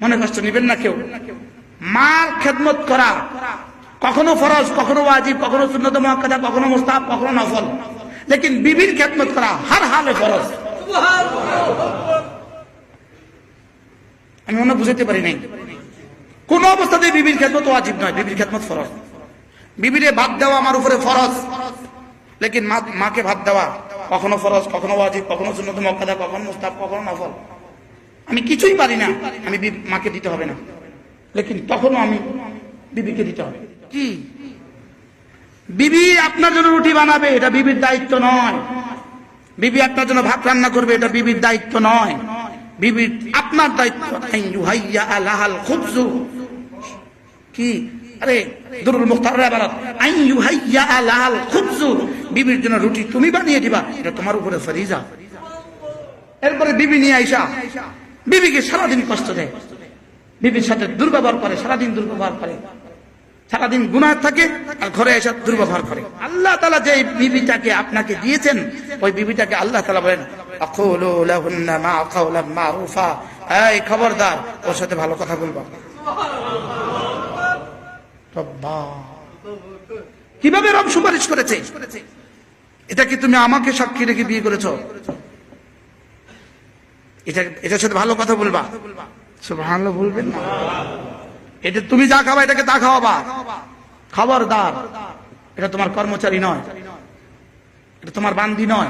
মনে কষ্ট নিবেন না কেউ? মার খেদমত করা, কখনো ফরজ, কখনো ওয়াজিব, কখনো সুন্নত মহাকাদা কখনো মুস্তাহাব, কখনো নফল। লেকিন বিবির খেদমত করা, হার হালে ফরজ। আমি মনে বুঝাতে পারি নাই। কোন অবস্থাতে বিবির খেদমত ওয়াজিব নয়, বিবির খেদমত ফরজ। বিবিরে ভাত দেওয়া আমার উপরে ফরজ। লেকিন মাকে ভাত দেওয়া, কখনো ফরজ, কখনো ওয়াজিব, কখনো সুন্নত মক্কাদা কখনো মুস্তাব কখনো নফল। আমি কিছুই পারি না। আমি মাকে দিতে হবে না। লেকিন তখনও আমি বিবিকে দিতে হবে। কি? বিবি আপনার জন্য রুটি বানাবে, এটা বিবির দায়িত্ব নয়। বিবি আপনার জন্য ভাত রান্না করবে, এটা বিবির দায়িত্ব নয়। বিবির আপনার দায়িত্ব খুবজু। কি? আরে, দুরুল মুখতার আন ইউহাইয়া খুবজু। বিবির জন্য রুটি তুমি বানিয়ে দিবা, এটা তোমার উপরে ফরিজা। এরপরে বিবি নিয়ে আইসা। বিবিকে সারাদিন কষ্ট দেয়। বিবির সাথে দুর্ব্যবহার করে, সারাদিন দুর্ব্যবহার করে। সারাদিন গুনাহ থাকে আর ঘরে এসে দুর্ব্যবহার করে। আল্লাহ তালা যে বিবিটাকে আপনাকে দিয়েছেন, ওই বিবিটাকে আল্লাহ তালা বলেন এই খবরদার, ওর সাথে ভালো কথা বলবা। কীভাবে রব সুপারিশ করেছে? এটা কি তুমি আমাকে সাক্ষী রেখে বিয়ে করেছ? এটা এটার সাথে ভালো কথা বলবা। ভালো বলবেন না। এটা তুমি যা খাবা এটাকে তা খাওয়াবা। খবরদার। এটা তোমার কর্মচারী নয়। এটা তোমার বান্দি নয়।